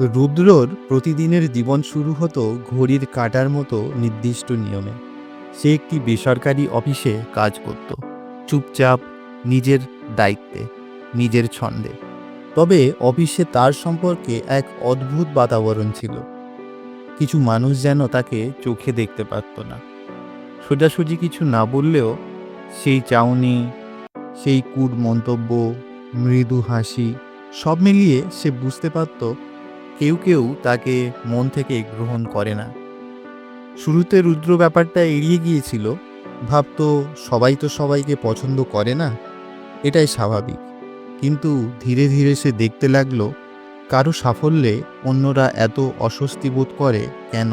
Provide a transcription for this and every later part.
রুদ্রর প্রতিদিনের জীবন শুরু হতো ঘড়ির কাটার মতো নির্দিষ্ট নিয়মে। সে একটি বেসরকারি অফিসে কাজ করত। চুপচাপ, নিজের দায়িত্বে, নিজের ছন্দে। তবে অফিসে তার সম্পর্কে এক অদ্ভুত বাতাবরণ ছিল। কিছু মানুষ যেন তাকে চোখে দেখতে পারত না। সোজাসুজি কিছু না বললেও সেই চাউনি, সেই কূট মন্তব্য, মৃদু হাসি, সব মিলিয়ে সে বুঝতে পারত কেউ কেউ তাকে মন থেকে গ্রহণ করে না। শুরুতে রুদ্র ব্যাপারটা এড়িয়ে গিয়েছিল, ভাবতো সবাই তো সবাইকে পছন্দ করে না, এটাই স্বাভাবিক। কিন্তু ধীরে ধীরে সে দেখতে লাগল, কারও সাফল্যে অন্যরা এত অস্বস্তি বোধ করে কেন?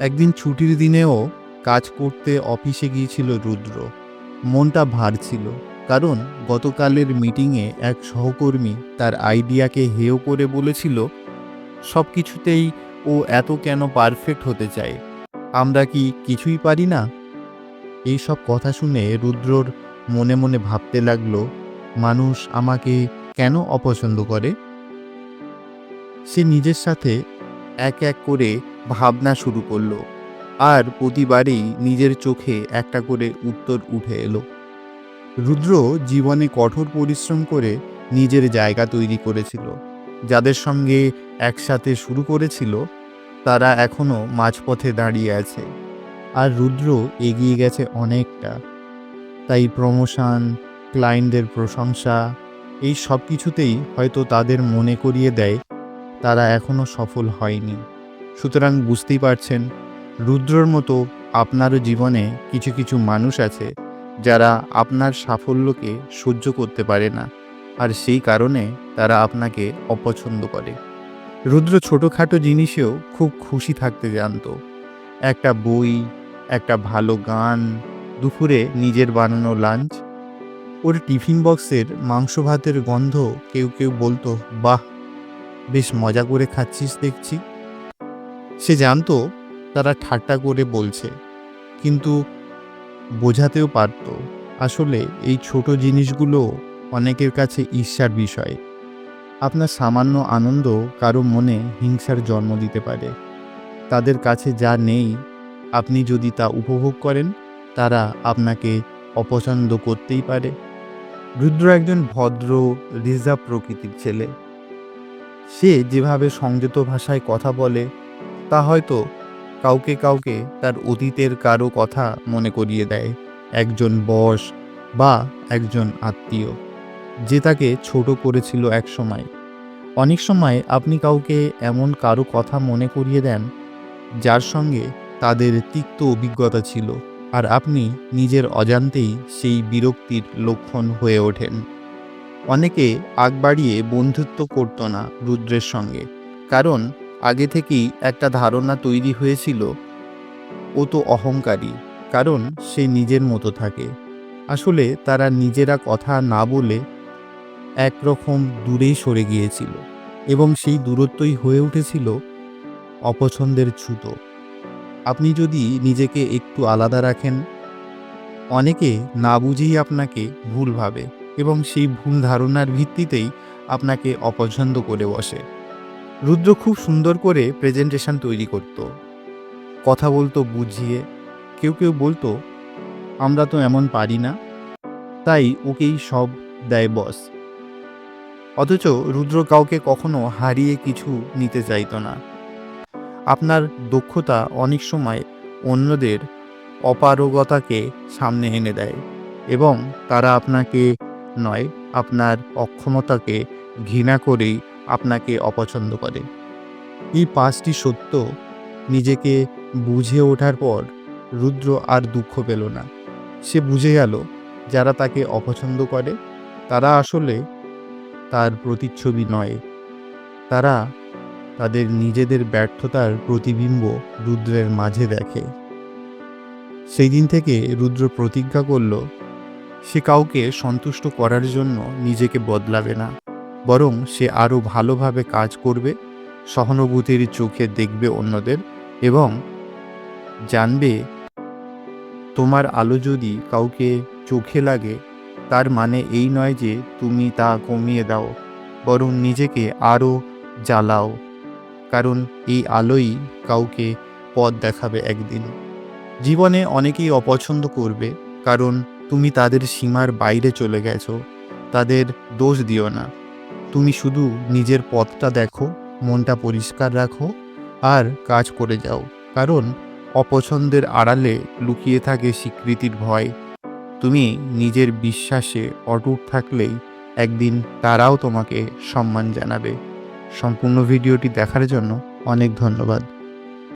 একদিন ছুটির দিনেও কাজ করতে অফিসে গিয়েছিল রুদ্র, মনটা ভার ছিল। কারণ গতকালের মিটিংয়ে এক সহকর্মী তার আইডিয়াকে হেয় করে বলেছিল সব কিছুতেই ও এত কেন পারফেক্ট হতে চায়? আমরা কি কিছুই পারি না? এই সব কথা শুনে রুদ্রর মনে মনে ভাবতে লাগল, মানুষ আমাকে কেন অপছন্দ করে? সে নিজের সাথে এক এক করে ভাবনা শুরু করল, আর প্রতিবারেই নিজের চোখে একটা করে উত্তর উঠে এলো। রুদ্র জীবনে কঠোর পরিশ্রম করে নিজের জায়গা তৈরি করেছিল। যাদের সঙ্গে একসাথে শুরু করেছিল, তারা এখনও মাঝপথে দাঁড়িয়ে আছে। আর রুদ্র এগিয়ে গেছে অনেকটা। তাই প্রমোশন, ক্লায়েন্টদের প্রশংসা, এই সব কিছুতেই হয়তো তাদের মনে করিয়ে দেয়, তারা এখনও সফল হয়নি। সুতরাং বুঝতেই পারছেন, রুদ্রর মতো আপনারও জীবনে কিছু কিছু মানুষ আছে যারা আপনার সাফল্যকে সহ্য করতে পারে না, আর সেই কারণে তারা আপনাকে অপছন্দ করে। রুদ্র ছোটোখাটো জিনিসেও খুব খুশি থাকতে জানতো। একটা বই, একটা ভালো গান, দুপুরে নিজের বানানো লাঞ্চ ওর টিফিন বক্সের মাংস ভাতের গন্ধ কেউ কেউ বলতো, বাহ, বেশ মজা করে খাচ্ছিস দেখছি। সে জানতো, তারা ঠাট্টা করে বলছে, কিন্তু বোঝাতেও পারত। আসলে এই ছোট জিনিসগুলো অনেকের কাছে ঈর্ষার বিষয়। আপনার সামান্য আনন্দ কারও মনে হিংসার জন্ম দিতে পারে। তাদের কাছে যা নেই, আপনি যদি তা উপভোগ করেন, তারা আপনাকে অপছন্দ করতেই পারে। রুদ্র একজন ভদ্র রিজার্ভ প্রকৃতির ছেলে। সে যেভাবে সংযত ভাষায় কথা বলে, তা হয়তো কাউকে কাউকে তার অতীতের কারও কথা মনে করিয়ে দেয়, একজন বস বা একজন আত্মীয়, যে তাকে ছোট করেছিল এক সময়। অনেক সময় আপনি কাউকে এমন কারও কথা মনে করিয়ে দেন, যার সঙ্গে তাদের তিক্ত অভিজ্ঞতা ছিল আর আপনি নিজের অজান্তেই সেই বিরক্তির লক্ষণ হয়ে ওঠেন। অনেকে আগ বাড়িয়ে বন্ধুত্ব করতো না রুদ্রের সঙ্গে, কারণ আগে থেকেই একটা ধারণা তৈরি হয়েছিল। ও তো অহংকারী, কারণ সে নিজের মতো থাকে। আসলে তারা নিজেরা কথা না বলে একরকম দূরেই সরে গিয়েছিল এবং সেই দূরত্বই হয়ে উঠেছিল অপছন্দের ছুতো। আপনি যদি নিজেকে একটু আলাদা রাখেন, অনেকে না বুঝেই আপনাকে ভুল ভাবে এবং সেই ভুল ধারণার ভিত্তিতেই আপনাকে অপছন্দ করে বসে। রুদ্র খুব সুন্দর করে প্রেজেন্টেশন তৈরি করত। কথা বলতো, বুঝিয়ে। কেউ কেউ বলতো, আমরা তো এমন পারি না। তাই ওকেই সব দেয় বস অথচ রুদ্র কাউকে কখনো হারিয়ে কিছু নিতে চাইতো না। আপনার দক্ষতা অনেক সময় অন্যদের অপারগতাকে সামনে এনে দেয় এবং তারা আপনাকে নয়, আপনার অক্ষমতাকে ঘৃণা করেই আপনাকে অপছন্দ করে। এই পাঁচটি সত্য নিজেকে বুঝে ওঠার পর রুদ্র আর দুঃখ পেল না। সে বুঝে গেল, যারা তাকে অপছন্দ করে, তারা আসলে তার প্রতিচ্ছবি নয়। তারা তাদের নিজেদের ব্যর্থতার প্রতিবিম্ব রুদ্রের মাঝে দেখে। সেই দিন থেকে রুদ্র প্রতিজ্ঞা করল, সে কাউকে সন্তুষ্ট করার জন্য নিজেকে বদলাবে না। বরং সে আরও ভালোভাবে কাজ করবে, সহানুভূতির চোখে দেখবে অন্যদের এবং জানবে, তোমার আলো যদি কাউকে চোখে লাগে, তার মানে এই নয় যে তুমি তা কমিয়ে দাও, বরং নিজেকে আরও জ্বালাও, কারণ এই আলোই কাউকে পথ দেখাবে একদিন। জীবনে অনেকেই অপছন্দ করবে, কারণ তুমি তাদের সীমার বাইরে চলে গেছো, তাদের দোষ দিও না। তুমি শুধু নিজের পথটা দেখো, মনটা পরিষ্কার রাখো আর কাজ করে যাও। কারণ অপছন্দের আড়ালে লুকিয়ে থাকে স্বীকৃতির ভয়। তুমি নিজের বিশ্বাসে অটুট থাকলেই একদিন তারাও তোমাকে সম্মান জানাবে। সম্পূর্ণ ভিডিওটি দেখার জন্য অনেক ধন্যবাদ।